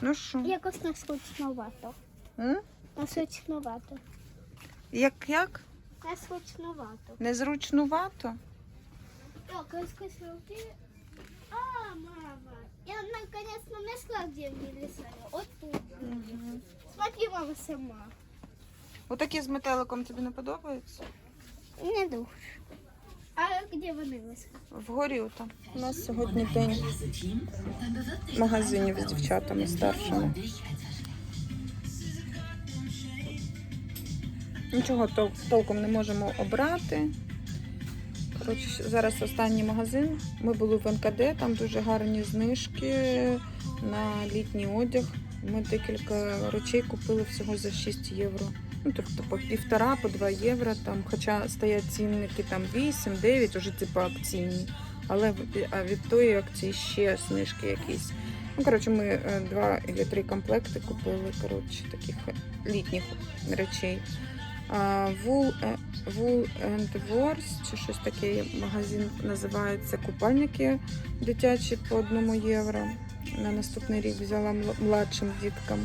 Ну що? Якось несмачновато. М? Несмачновато. Як як? Несмачновато. Незручнувато? Так, раскосил А, мама, я наконец-то нашла, где мне рисовали. Вот тут. Смотри, мама сама. Отакі з метеликом тобі не подобаються? Не душ. А где вони? Вгорі там. У нас сьогодні день магазинів з дівчатами старшими. Нічого тол- толком не можемо обрати. Коротше, зараз останній магазин. Ми були в НКД, там дуже гарні знижки на літній одяг. Ми декілька речей купили всього за 6 євро. Ну, тобто по півтора, по 2 євро. Там, хоча стоять цінники там 8, 9, уже типу акційні. Але а від тої акції ще знижки якісь. Ну, коротше, ми е, два або три комплекти купили, коротше, таких е, літніх речей. А, Wool, е, and Wars, чи щось таке магазин називається купальники дитячі по одному євро. На наступний рік взяла младшим діткам.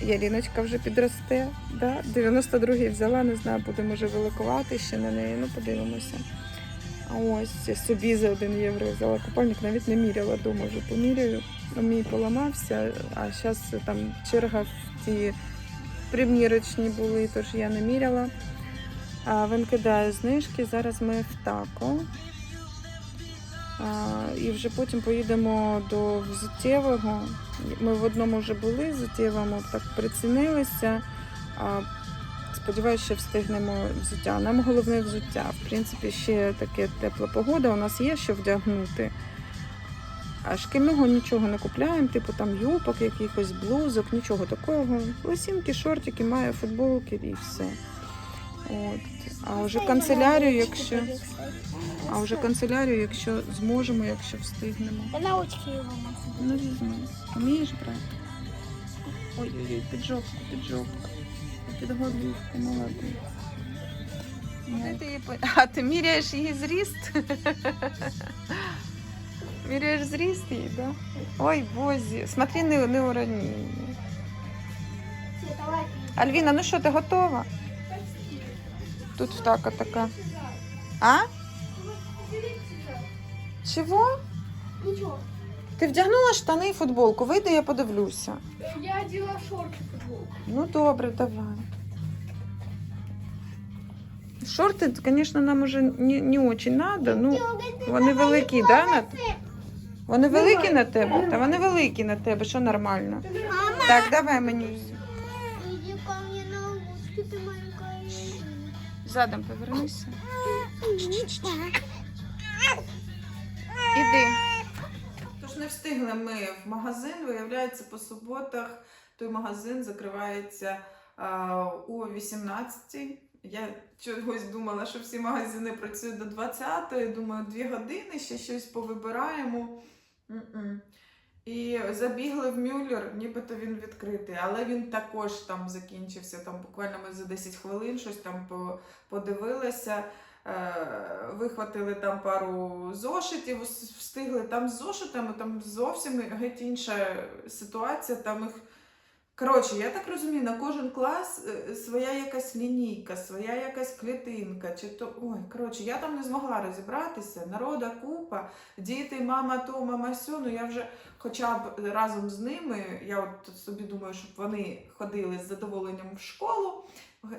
Яліночка вже підросте. Да? 92-й взяла, не знаю, буде може великувати ще на неї, ну подивимося. А ось собі за 1 євро взяла купальник, навіть не міряла, думаю, вже поміряю. Ну, Мій поламався, а зараз там черга в ті примірочні були, тож я не міряла. А в НКД знижки. Зараз ми в тако. А, і вже потім поїдемо до взуттєвого. Ми в одному вже були взуттєвому, так прицінилися. Сподіваюся, що встигнемо взуття. Нам головне взуття. В принципі, ще таке тепла погода. У нас є що вдягнути. А шкільного нічого не купляємо, типу там юбок, якихось блузок, нічого такого. Лосінки, шортики, має футболки і все. От. А вже канцелярію, якщо. А вже канцелярію, якщо зможемо, якщо встигнемо. Я на очки його. Ну візьми. Вмієш брати? Ой-ой-ой, під жопку, під її по- А ти міряєш її зріст? Міряєш зріст її, так? Да? Ой, бозі. Смотри, не, не урони. Альвіна, ну що, ти готова? Тут втака така. А? Чого? Ничего. Ти вдягнула штани і футболку. Вийди, я подивлюся. Я одела шорты футболку. Ну добре, давай. Шорти, звісно, нам уже не, не очень надо. Ну, вони великі, да, на? Вони великі на тебе? Та вони великі на тебе, що нормально. Так, давай мені. Задом повернися. Іди. Тож не встигли ми в магазин. Виявляється, по суботах той магазин закривається а, о 18 Я чогось думала, що всі магазини працюють до 20-ї. Думаю, дві години ще щось повибираємо. М-м. І забігли в Мюллер, нібито він відкритий, але він також там закінчився. Там буквально ми за 10 хвилин щось там по- подивилися. Е, Вихватили там пару зошитів, встигли там з зошитами, там зовсім геть інша ситуація. Там їх. Коротше, я так розумію, на кожен клас е, своя якась лінійка, своя якась клітинка. Чи то... Ой, коротше, я там не змогла розібратися. Народа купа, діти, мама то, мама сьо. Ну я вже хоча б разом з ними, я от собі думаю, щоб вони ходили з задоволенням в школу.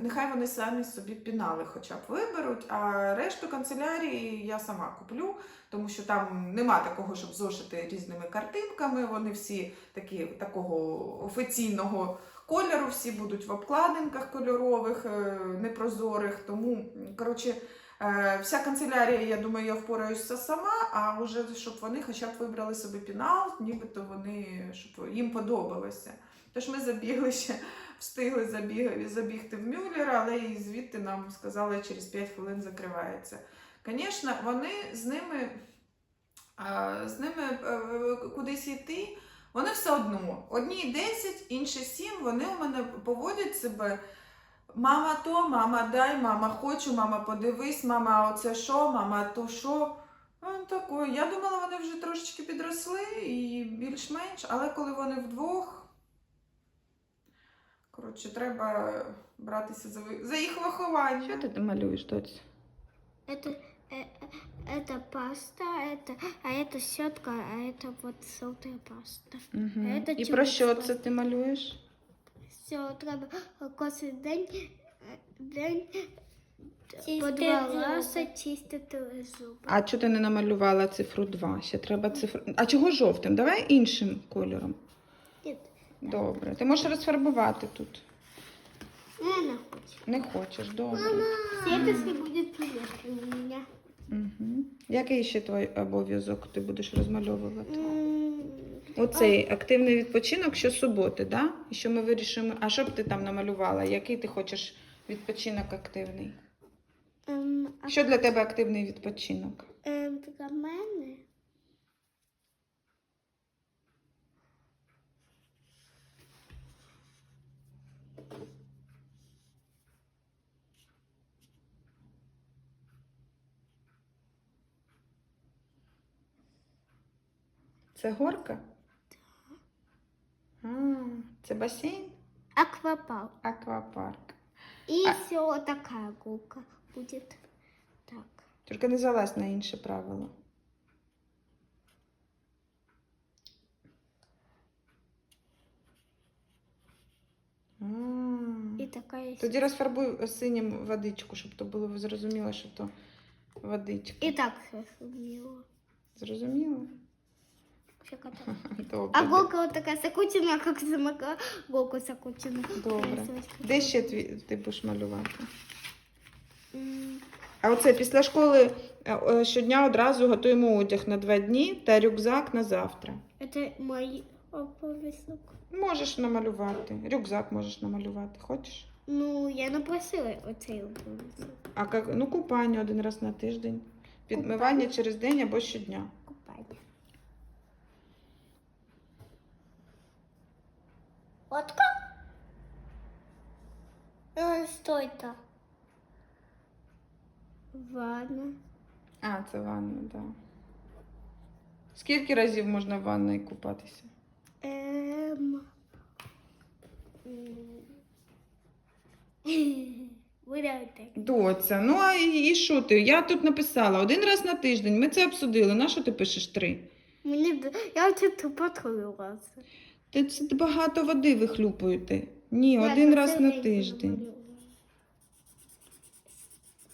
Нехай вони самі собі пінали хоча б виберуть, а решту канцелярії я сама куплю, тому що там нема такого, щоб зошити різними картинками. Вони всі такі такого офіційного кольору, всі будуть в обкладинках кольорових, е, непрозорих. Тому, коротше, е, вся канцелярія, я думаю, я впораюся сама, а вже щоб вони хоча б вибрали собі пінал, нібито вони щоб їм подобалося. Тож ми забігли ще встигли забіг, забігти в Мюллер, але і звідти нам сказали, через 5 хвилин закривається. Звісно, вони з ними, з ними е, кудись йти, вони все одно. Одні 10, інші 7, вони у мене поводять себе. Мама то, мама дай, мама хочу, мама подивись, мама оце що, мама то що. Ну. Я думала, вони вже трошечки підросли і більш-менш, але коли вони вдвох. Коротше, треба братися за, ви- за їх виховання. Що ти малюєш, доць? Это, э, э, это паста, это, а это щетка, а это вот желтая паста. Угу. Це І про що тюбочка. це ти малюєш? Все, треба кожен день, е, день Чистити по два зуби. рази чистити зуби. А чого ти не намалювала цифру 2? Ще треба цифру. А чого жовтим? Давай іншим кольором. Ні, Добре. Ти можеш розфарбувати тут. я не хочу. Не хочеш, добре. Будет приятный у. Угу. Який ще твій обов'язок ти будеш розмальовувати? Оцей активний відпочинок щосуботи, да? І що ми вирішимо. А що б ти там намалювала? Який ти хочеш відпочинок активний? ем, а Що для тебе активний відпочинок? ем, для мене Це горка? А, це басейн? аквапарк. Аквапарк. И А- все вот такая гулка будет. Так. Тільки не залазь на інше правило. А, И такая. Тоді розфарбуй синім водичку, щоб то було зрозуміло, що то водичка. И так зрозуміло. Зрозуміло? Добре. А голка вот такая закрученная, как. Голку закручена. Добре. Де ще тві, ти будеш малювати? А оце після школи е, е, щодня одразу готуємо одяг на два дні та рюкзак на завтра. Это мой обов'язок. Можеш намалювати. Рюкзак можеш намалювати. Хочеш? Ну, я напросила оцей обов'язок. А как, ну, купання один раз на тиждень. Підмивання через день або щодня. Купання. Водка? Э, Что это? Ванна. А, це ванна, так. Да. Скільки разів можна в ванні купатися? Ем... Доця, ну а і і що ти? Я тут написала один раз на тиждень. Ми це обсудили. На що ти пишеш три? Мені я тут тупо тролювалася. Ти це багато води вихлюпуєте. Ні, один раз на тиждень.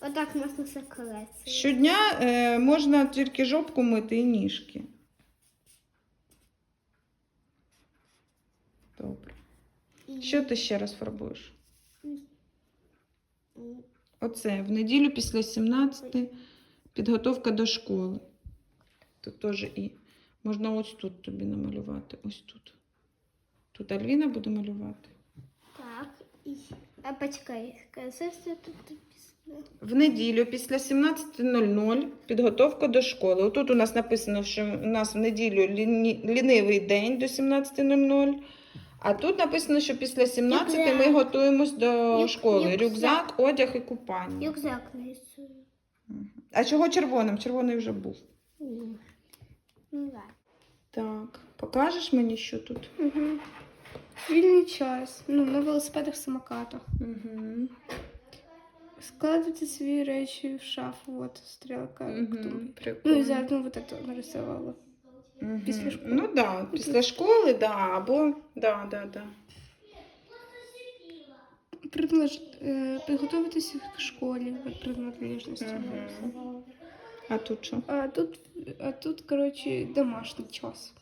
Отак можна все заколети. Щодня е, можна тільки жопку мити і ніжки. Добре. Що ти ще раз фарбуєш? Оце в неділю після 17 підготовка до школи. Тут теж і можна ось тут тобі намалювати. Ось тут. Тут Альвіна буде малювати. Так, і... А почекай, що тут написано. В неділю після 17.00 підготовка до школи. Отут у нас написано, що у нас в неділю ліні- лінивий день до 17.00. А тут написано, що після 17 ми готуємось до Рюк- школи. рюкзак. Рюкзак, одяг і купання. Рюкзак нарисую. А чого червоним? Червоний вже був. Ну, ну ладно. Так, покажеш мені, що тут? Угу. Вільний час. Ну, на велосипедах, самокатах. Угу. Складывайте свої речі в шафу, от стрілка. Угу. Ну і заодно вот это нарисувала. Мгм. після школи. Ну так, да, після школи, да, або да, да, да. Приналеж... Е, підготуватися к школі, принадлежності нарисувала. А тут що? А тут, а тут, коротше, домашній час.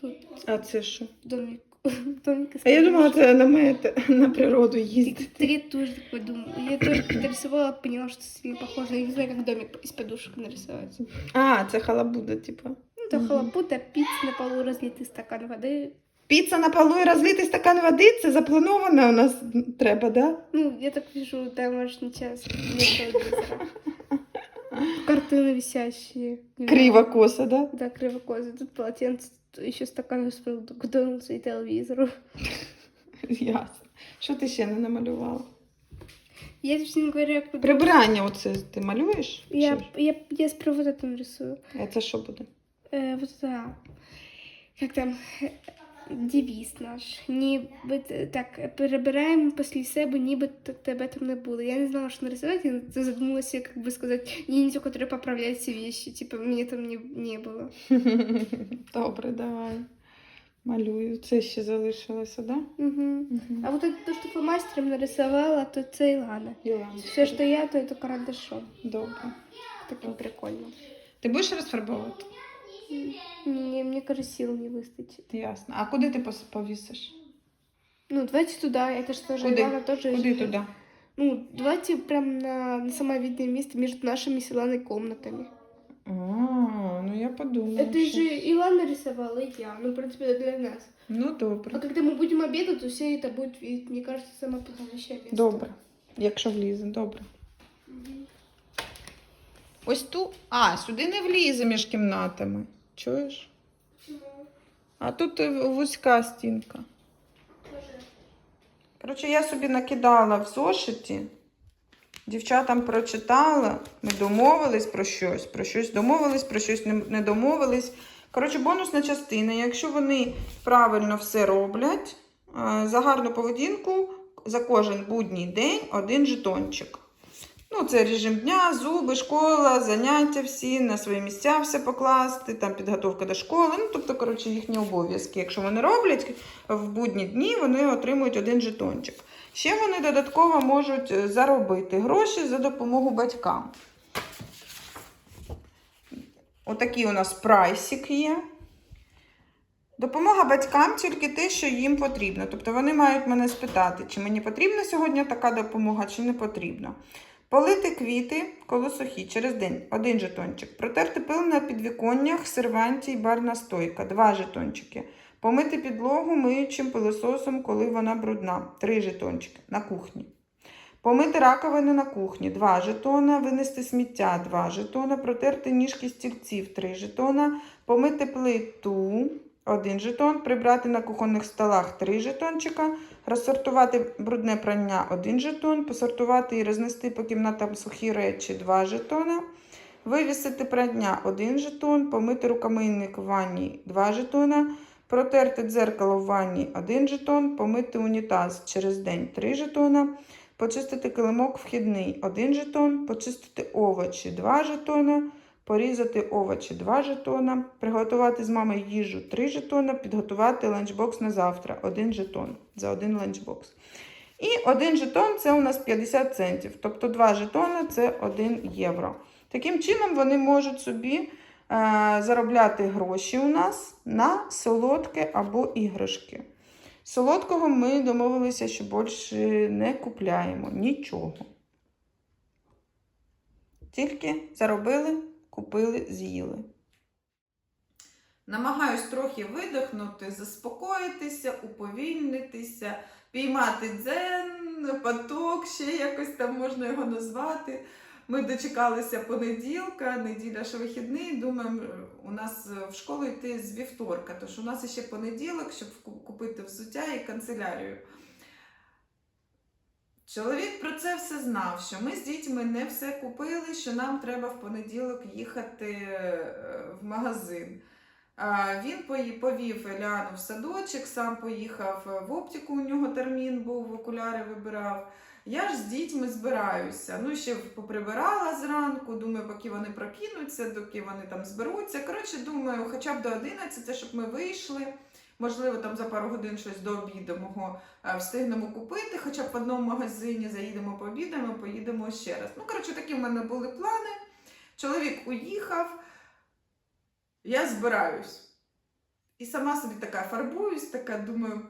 Тут А це що? домик. домик из А я думала, камешка. це на мене на природу їздить. Так я тоже так подумала. Я тоже нарисовала, поняла, что сильно похоже. Я не знаю, как домик из подушек нарисовать. А, це халабуда, типа. Ну, там Мгм. халапута, пицца на полу, разлитый стакан воды. Піца на полу і розлитий стакан води, це заплановано у нас треба, да? Ну, я так вижу, домашний час. вместо телевизора. Картины висящие. Не Криво знаю. коса, да? Да, кривокозы. Тут полотенце, тут еще стакан из Макдональдса и телевизору. Ясно. Що ти ще не намалювала? Я, честно говоря, как- Прибирання оце ти малюєш? я, Чи ж? я, я сперва вот это нарисую. А це що буде? Э, вот это, как там, э, девиз наш. Ніби т- так, перебираємо після себе, ніби т- тебе там не було. Я не знала, що нарисувати, я задумалася, как бы сказать, ниндзю, который поправляет все вещи. Типа, мне там не, не было. Добре, давай. Малюю. Це ще залишилося, да? Угу. А вот это то, что фломастером нарисовала, то це Илана. Ілана. Все, что я, то это карандашом. Добре. Таким прикольно. Ти будеш розфарбовувати? Мне, мне кажется, сил не выстачит. Ясно. А куди ти пос- повісиш? Ну, давайте туда. Это что же Куди? Илана тоже Куди живет. туди? Ну, давайте прям на, на самое видное место между нашими с Иланой комнатами. А, ну я подумаю. Это що- же Илана рисовала, и я. Ну, в принципе, это для нас. Ну, А добре. когда мы будем обедать, то все это будет видеть, мне кажется, самое подходящее место. Добре. Якщо влізе, добре. Ось ту. А, сюди не влізе між кімнатами. Чуєш? А тут е, вузька стінка. Коротше, я собі накидала в зошиті. Дівчатам прочитала, ми домовились про щось, про щось домовились, про щось не, домовились. Коротше, бонусна частина. Якщо вони правильно все роблять, е, за гарну поведінку за кожен будній день один жетончик. Ну, це режим дня, зуби, школа, заняття всі, на свої місця все покласти, там підготовка до школи. Ну, тобто, коротше, їхні обов'язки. Якщо вони роблять в будні дні, вони отримують один жетончик. Ще вони додатково можуть е, заробити гроші за допомогу батькам. Отакий у нас прайсик є. Допомога батькам тільки те, що їм потрібно. Тобто вони мають мене спитати, чи мені потрібна сьогодні така допомога, чи не потрібна. Полити квіти коло через день. Один жетончик. Протерти пил на підвіконнях, серванті й барна стойка два жетончики. Помити підлогу миючим пилососом, коли вона брудна. Три жетончики. На кухні. Помити раковину на кухні. 2 жетона, винести сміття. 2 жетона, протерти ніжки стільців. 3 жетона, помити плиту. 1 жетон, прибрати на кухонних столах. 3 жетончика, розсортувати брудне прання 1 жетон, посортувати і рознести по кімнатам сухі речі 2 жетона, вивісити прання 1 жетон, помити рукомийник в ванні 2 жетона, протерти дзеркало в ванні 1 жетон, помити унітаз через день 3 жетона, почистити килимок вхідний 1 жетон, почистити овочі 2 жетона, порізати овочі 2 жетона, приготувати з мамою їжу 3 жетона, підготувати ланчбокс на завтра 1 жетон за один ланчбокс. І 1 жетон це у нас 50 центів, тобто 2 жетона це 1 євро. Таким чином вони можуть собі е, заробляти гроші у нас на солодке або іграшки. Солодкого ми домовилися, що більше не купляємо нічого. Тільки заробили, купили, з'їли. Намагаюсь трохи видихнути, заспокоїтися, уповільнитися, піймати дзен, поток, ще якось там можна його назвати. Ми дочекалися понеділка, неділя ж вихідний. Думаємо, у нас в школу йти з вівторка, тож у нас ще понеділок, щоб купити взуття і канцелярію. Чоловік про це все знав, що ми з дітьми не все купили, що нам треба в понеділок їхати е, в магазин. Він повів Еляну в садочок, сам поїхав в оптику, у нього термін був, окуляри вибирав. Я ж з дітьми збираюся. Ну, ще поприбирала зранку, думаю, поки вони прокинуться, доки вони там зберуться. Коротше, думаю, хоча б до 11, щоб ми вийшли. Можливо, там за пару годин щось до обіду мого е, встигнемо купити, хоча б в одному магазині заїдемо пообідаємо, поїдемо ще раз. Ну, коротше, такі в мене були плани. Чоловік уїхав, я збираюсь. І сама собі така фарбуюсь, така думаю.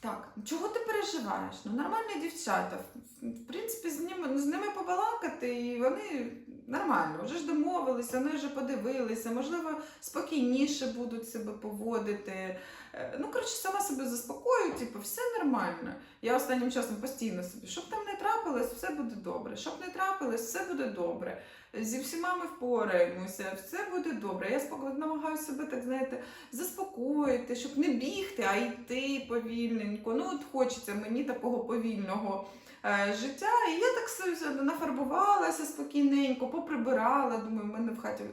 Так, чого ти переживаєш? Ну нормальні дівчата. В принципі, з ними, з ними побалакати, і вони Нормально, вже ж домовилися, вони вже подивилися, можливо, спокійніше будуть себе поводити. Е, Ну, коротше, сама себе заспокою, типу, все нормально. Я останнім часом постійно собі, щоб там не трапилось, все буде добре. Щоб не трапилось, все буде добре. Зі всіма ми впораємося, все буде добре. Я споко- намагаюся себе, так знаєте, заспокоїти, щоб не бігти, а йти повільненько. Ну, от хочеться мені такого повільного е, життя. І я так нафарбувалася спокійненько, поприбирала. Думаю, в мене в хаті.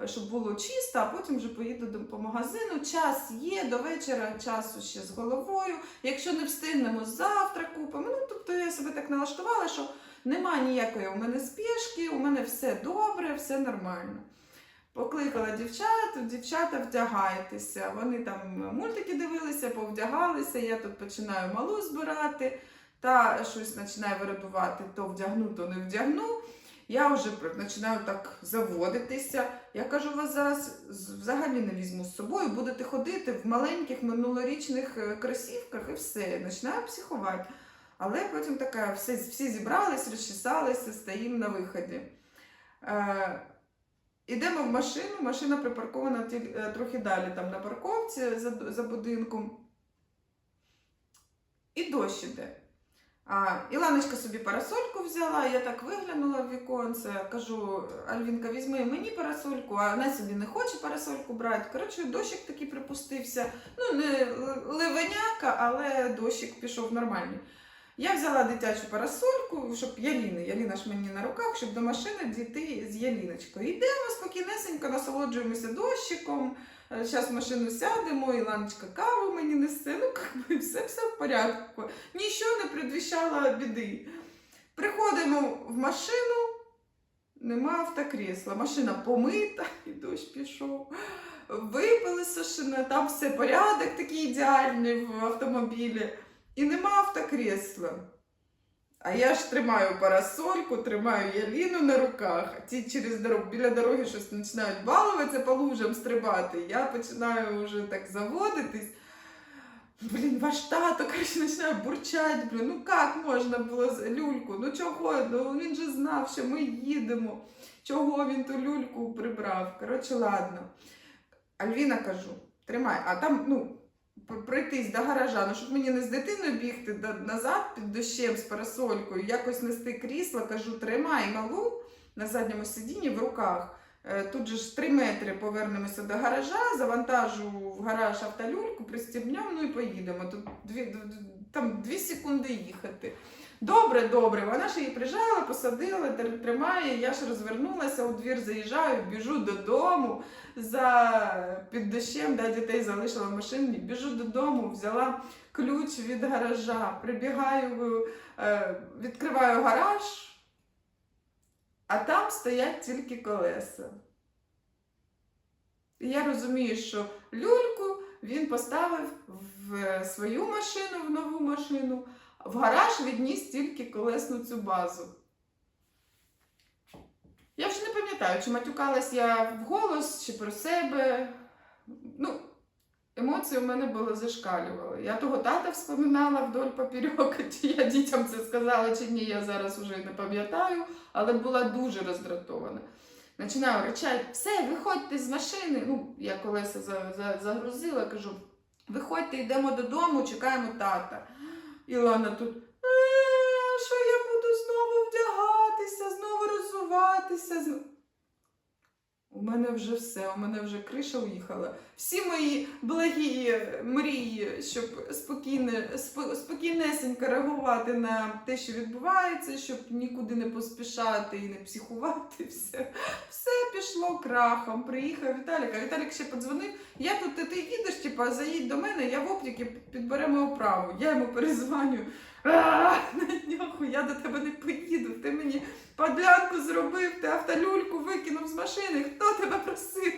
е, Щоб було чисто, а потім вже поїду по магазину. Час є, до вечора часу ще з головою. Якщо не встигнемо, завтра купимо. Ну, тобто я себе так налаштувала, що нема ніякої у мене спішки, у мене все добре, все нормально. Покликала дівчат, дівчата вдягайтеся. Вони там мультики дивилися, повдягалися. Я тут починаю малу збирати, та щось починає вирадувати, то вдягну, то не вдягну. Я вже починаю так заводитися. Я кажу, вас зараз взагалі не візьму з собою, будете ходити в маленьких минулорічних е, кросівках і все. Починаю психувати. Але потім така, всі, всі зібрались, розчесалися, стоїмо на виході. Е, ідемо в машину, машина припаркована е, трохи далі там на парковці за, за будинком. І дощ іде. А, Іланочка собі парасольку взяла, я так виглянула в віконце, кажу, Альвінка, візьми мені парасольку, а вона собі не хоче парасольку брати. Коротше, дощик такий припустився. Ну, не л- ливеняка, але дощик пішов нормальний. Я взяла дитячу парасольку, щоб Яліни, Яліна ж мені на руках, щоб до машини дійти з Яліночкою. Йдемо спокійнесенько, насолоджуємося дощиком. Зараз в машину сядемо, Іланочка каву мені несе. Ну, как все, все в порядку. Нічого не предвіщало біди. Приходимо в машину, нема автокрісла. Машина помита, і дощ пішов. Випили сушина, там все порядок такий ідеальний в автомобілі. І нема автокрісла. А я ж тримаю парасольку, тримаю Яліну на руках. Ті через дорогу біля дороги щось починають балуватися по лужам стрибати. Я починаю вже так заводитись. Блін, ваш тато, коротше, починає бурчати. Блін, ну як можна було люльку? Ну чого? Ну він же знав, що ми їдемо. Чого він ту люльку прибрав? Коротше, ладно. Альвіна кажу, тримай, а там, ну, пройтись до гаража, ну щоб мені не з дитиною бігти назад під дощем з парасолькою, якось нести крісло, кажу, тримай малу на задньому сидінні в руках. Е, Тут же ж три метри повернемося до гаража, завантажу в гараж автолюльку, пристібнемо, ну і поїдемо. Тут дві, там дві секунди їхати. Добре, добре. Вона ж її прижала, посадила, тримає. Я ж розвернулася, у двір заїжджаю, біжу додому за під дощем, да, дітей залишила в машині. Біжу додому, взяла ключ від гаража, прибігаю, е, відкриваю гараж, а там стоять тільки колеса. І я розумію, що люльку він поставив в свою машину, в нову машину, в гараж відніс тільки колесну цю базу. Я вже не пам'ятаю, чи матюкалась я вголос, чи про себе. Ну, емоції у мене були зашкалювали. Я того тата вспоминала вдоль поперек, чи я дітям це сказала, чи ні, я зараз вже не пам'ятаю, але була дуже роздратована. Починаю речати, все, виходьте з машини. Ну, я колеса за, за, загрузила, кажу, виходьте, йдемо додому, чекаємо тата. Ілона тут. «Е, Що я буду знову вдягатися, знову розуватися. Зн-» У мене вже все, у мене вже криша уїхала. Всі мої благі мрії, щоб спокійне, спо- спокійнесенько реагувати на те, що відбувається, щоб нікуди не поспішати і не психувати. Все, все пішло крахом. Приїхав Віталік, а Віталік ще подзвонив. Я тут, ти, ти їдеш, типа, заїдь до мене, я в оптіки підберемо оправу. Я йому перезвоню. «А, На нього я до тебе не поїду. Ти мені подлянку зробив, ти автолюльку викинув з машини. Хто тебе просив?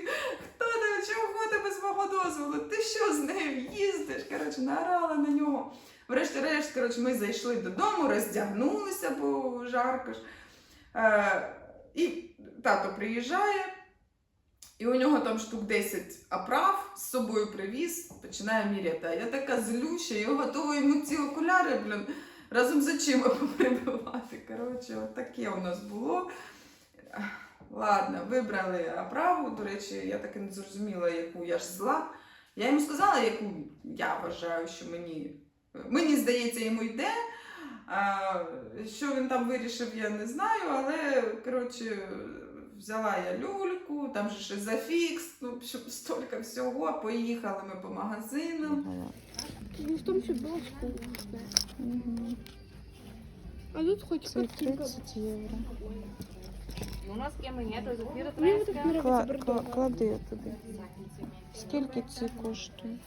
Хто тебе? Чого тебе з мого дозволу? Ти що з нею їздиш? Коротше, наорала на нього. Врешті-решт, коротше, ми зайшли додому, роздягнулися, бо жарко ж. Е, і тато приїжджає. І у нього там штук 10 оправ з собою привіз, починає міряти. А я така злюща, я готова йому ці окуляри, блін, разом з очима поприбивати. Коротше, от таке у нас було. Ладно, вибрали оправу. До речі, я так і не зрозуміла, яку я ж зла. Я йому сказала, яку я вважаю, що мені. Мені здається, йому йде. А, що він там вирішив, я не знаю, але коротше, взяла я люльку, там же ще зафікс, ну, щоб стільки всього. Поїхали ми по магазинам. Ну, в тому, що було. Угу. А тут хоч Це картинка. 30 євро. У нас схеми нету, тайська. Кла- кла- Клади туди. Скільки ці коштують?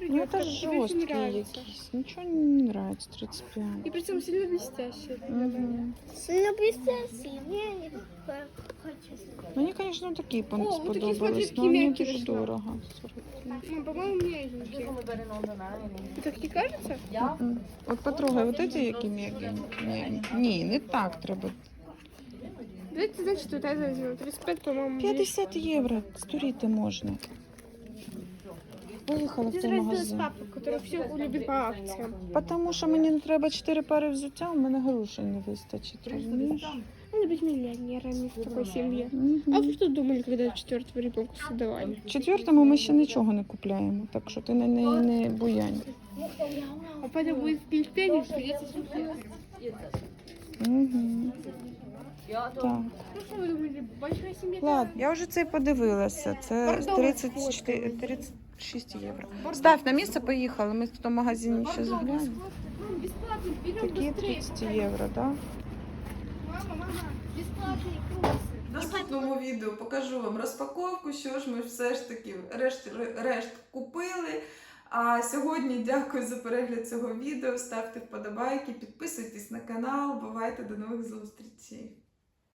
Ну это как ж тебе очень жорсткі нравится. якісь. Нічого не нравится 35. И причем сильно блестящие. Угу. Сильно блестящий. Мне не хочу. Мені, звісно, такі пон- О, вот сподобались, смотри, але які вони дуже вийшла. дорого. 40. Мам, по-моему, el- Так не кажется? М. От потрогай, от ці які м'які. Ні, ні, не так треба. Давайте, значит, вот это возьмем. 35, по-моему, 50 євро стуріти можна Поїхала в Здесь той разделась магазин. папа, который все любит по акциям. Тому що мені не треба 4 пари взуття, у мене грошей не вистачить, розумієш? Надо быть миллионерами в такой семье. А Мгм. вы что думали, когда четвертого ребенка создавали? Четвертому ми ще нічого не купляємо, так що ти не, не, не буянь. А папа будет в Филиппине, придется сюда. Угу. Ya, todo. Так. Ну что вы думали, большая семья? Ладно, я вже це подивилася. Це Бордовий 34, 36 євро. Став на місце, поїхали. Ми в тому магазині ще заглянемо. Мам, бесплатно, берем Такі быстрее. 30 євро, так? Да? Мама, мама, бесплатные крусы. В наступному відео покажу вам розпаковку, що ж ми все ж таки решт, решт купили. А сьогодні дякую за перегляд цього відео. Ставте вподобайки, підписуйтесь на канал. Бувайте до нових зустрічей.